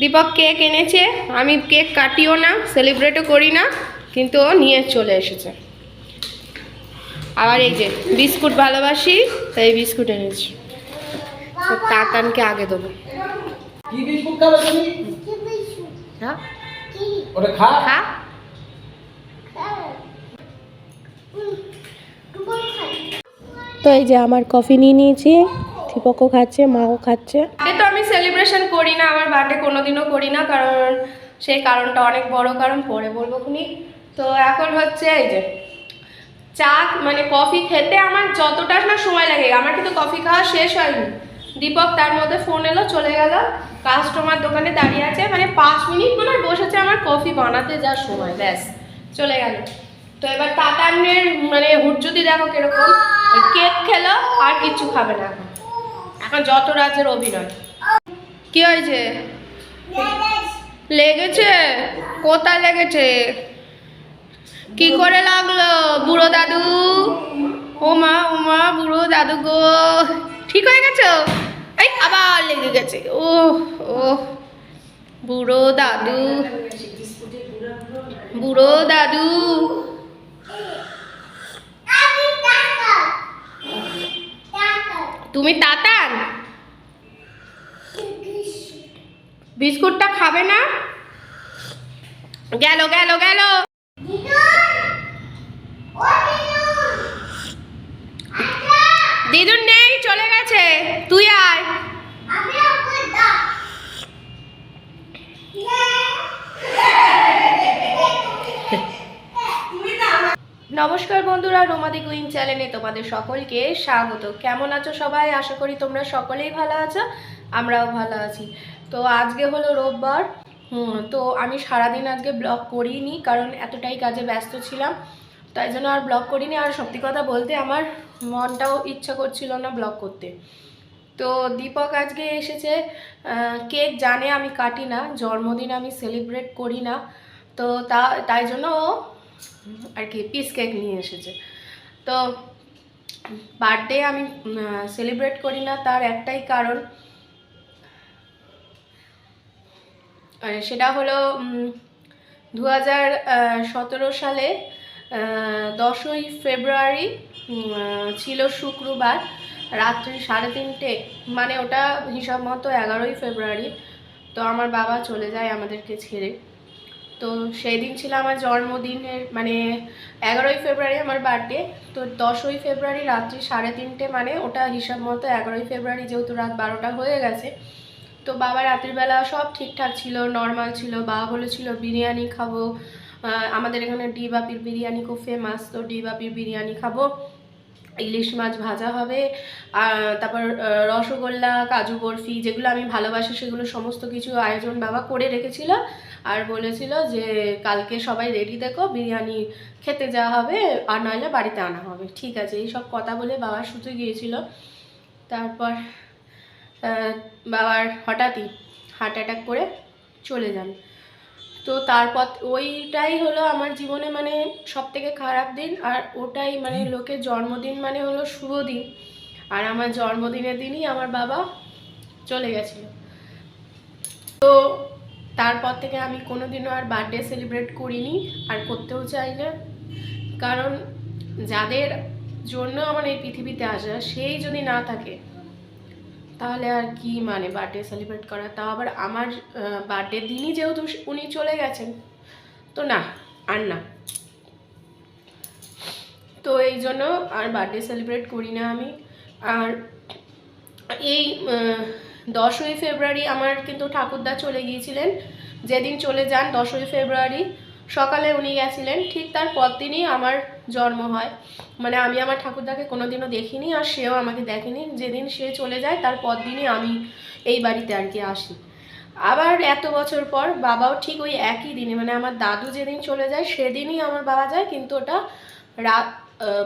Dipak cake এনেছে আমি cake কাটিও না সেলিব্রেটও করি না কিন্তু ও নিয়ে চলে এসেছে। আবার এই যে বিস্কুট ভালোবাসি তাই বিস্কুট এনেছি। তো তাতানকে আগে দেবো। কি বিস্কুট খাবে তুমি? হ্যাঁ? ওটা খা। খা। তো এই যে আমার কফি নিয়ে নিয়েছি। দীপকও খাচ্ছে, মাও খাচ্ছে। তো আমি সেলিব্রেশন করি না, আমার বার্থডে কোনোদিনও করি না, কারণ সেই কারণটা অনেক বড় কারণ, পরে বলব খুনি। তো এখন হচ্ছে এই যে, চা মানে কফি খেতে আমার যতটা না সময় লাগে, আমার কিন্তু কফি খাওয়া শেষ হয়নি। দীপক তার মধ্যে ফোন এলো, চলে গেল কাস্টমার দোকানে দাঁড়িয়ে আছে মানে পাঁচ মিনিট মনে হয় বসেছে আমার কফি বানাতে যা সময়, ব্যাস, চলে গেল। তো এবার তাতানের মানে হুজ্জুদি দেখো কীরকম কেক খেলো, আর কিচ্ছু খাবে না এখন যত রাজের অভিনয়। কি হয়েছে? লেগেছে? কোথায় লেগেছে? কি করে লাগল? বুড়ো দাদু? ও মা ও মা, বুড়ো দাদু গো। ঠিক হয়ে গেছো? এই আবার লেগে গেছে। ও ও বুড়ো দাদু। বুড়ো দাদু। তুমি তাতান? বিস্কুটটা খাবে না? গেল গেল গেল। দিদুন নেই চলে গেছে। তুই আয়। নমস্কার বন্ধুরা রোমাদি কুইন চ্যানেলে তোমাদের সকলকে স্বাগত। কেমন আছো সবাই? আশা করি তোমরা সকলেই ভালো আছো আমরাও ভালো আছি। তো আজকে হলো রোববার। হুম, তো আমি সারাদিন আজকে ব্লগ করিনি কারণ এতটাই কাজে ব্যস্ত ছিলাম। তাই জন্য আর ব্লগ করিনি। আর সত্যি কথা বলতে আমার মনটাও ইচ্ছা করছিল না ব্লগ করতে। তো দীপক আজকে এসেছে কেক জানে আমি কাটি না জন্মদিন আমি সেলিব্রেট করি না। তো তা তাই জন্য আর কি পিস কেক নিয়ে এসেছে। তো বার্থডে আমি সেলিব্রেট করি না, তার একটাই কারণ সেটা হলো দু হাজার সতেরো সালে দশই ফেব্রুয়ারি ছিল শুক্রবার, রাত্রি সাড়ে তিনটে মানে ওটা হিসাব মতো এগারোই ফেব্রুয়ারি। তো আমার বাবা চলে যায় আমাদেরকে ছেড়ে। তো সেই দিন ছিল আমার জন্মদিনের মানে এগারোই ফেব্রুয়ারি আমার বার্থডে তো দশই ফেব্রুয়ারি রাত্রি সাড়ে তিনটে মানে ওটা হিসাব মতো এগারোই ফেব্রুয়ারি যেহেতু রাত বারোটা হয়ে গেছে, তো বাবা রাত্রিবেলা সব ঠিকঠাক ছিল নর্মাল ছিল, বাবা বলেছিল বিরিয়ানি খাব আমাদের এখানে ডি বাপির বিরিয়ানি খুব ফেমাস তো ডি বাপির বিরিয়ানি খাব, ইলিশ মাছ ভাজা হবে তারপর রসগোল্লা, কাজু বরফি যেগুলো আমি ভালোবাসি সেগুলো সমস্ত কিছু আয়োজন বাবা করে রেখেছিল আর বলেছিল যে কালকে সবাই রেডি দেখো, বিরিয়ানি খেতে যাওয়া হবে আর নইলে বাড়িতে আনা হবে। ঠিক আছে, এইসব কথা বলে বাবা শুতে গিয়েছিল। তারপর বাবার হঠাৎই হার্ট অ্যাটাক করে চলে যান। তো তারপর ওইটাই হলো আমার জীবনে মানে সব থেকে খারাপ দিন আর ওটাই মানে লোকের জন্মদিন মানে হলো শুভ দিন। আর আমার জন্মদিনের দিনই আমার বাবা চলে গেছিল। তো তারপর থেকে আমি কোনোদিনও আর বার্থডে সেলিব্রেট করিনি, আর করতেও চাই না। কারণ যাদের জন্য আমার এই পৃথিবীতে আসা, সেই যদি না থাকে, তাহলে আর কি মানে বার্থডে সেলিব্রেট করা? তাও আবার আমার বার্থডে দিনই যেহেতু উনি চলে গেছেন, তো না, আর না। তো এই জন্য আর বার্থডে সেলিব্রেট করি না আমি। আর এই দশই ফেব্রুয়ারি আমার কিন্তু ঠাকুরদা চলে গিয়েছিলেন। যেদিন চলে যান, দশই ফেব্রুয়ারি সকালে উনি গেছিলেন। ঠিক তার পর দিনই আমার জন্ম হয়। মানে আমি আমার ঠাকুরদাকে কোনোদিনও দেখিনি আর সেও আমাকে দেখেনি। যেদিন সে চলে যায়, তার পরদিনই আমি এই বাড়িতে আর কি আসি। আবার এত বছর পর বাবাও ঠিক ওই একই দিনে মানে আমার দাদু যেদিন চলে যায়, সেদিনই আমার বাবা যায়, কিন্তু ওটা রাত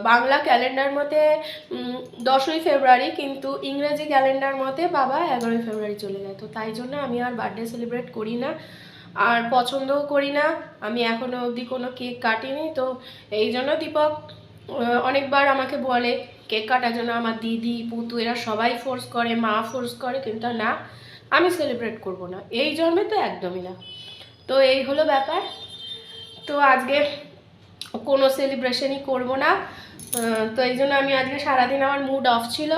বাংলা ক্যালেন্ডার মতে দশই ফেব্রুয়ারি কিন্তু ইংরেজি ক্যালেন্ডার মতে বাবা এগারোই ফেব্রুয়ারি চলে যায়। তো তাই জন্য আমি আর বার্থডে সেলিব্রেট করি না, আর পছন্দও করি না। আমি এখনও অবধি কোনো কেক কাটিনি, তো এই জন্য দীপক অনেকবার আমাকে বলে, কেক কাটার জন্য আমার দিদি, পুতু, এরা সবাই ফোর্স করে, মা ফোর্স করে, কিন্তু না, আমি সেলিব্রেট করব না। এই জন্মে তো একদমই না। তো এই হলো ব্যাপার। তো আজকে কোনো সেলিব্রেশনই করব না। তো এই জন্য আমি আজকে সারাদিন আমার মুড অফ ছিল।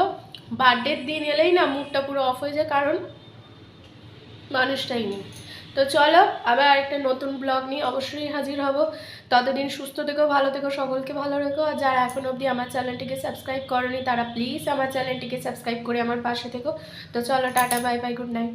বার্থডের দিন এলেই না মুডটা পুরো অফ হয়ে যায়, কারণ মানুষটাই নেই। তো চলো, আবার একটা নতুন ব্লগ নিয়ে অবশ্যই হাজির হব। ততদিন সুস্থ থেকো, ভালো থেকো, সকলকে ভালো রেখো। আর যারা এখন অবধি আমার চ্যানেলটিকে সাবস্ক্রাইব করনি, তারা প্লিজ আমার চ্যানেলটিকে সাবস্ক্রাইব করে আমার পাশে থেকো। তো চলো, tata bye bye good night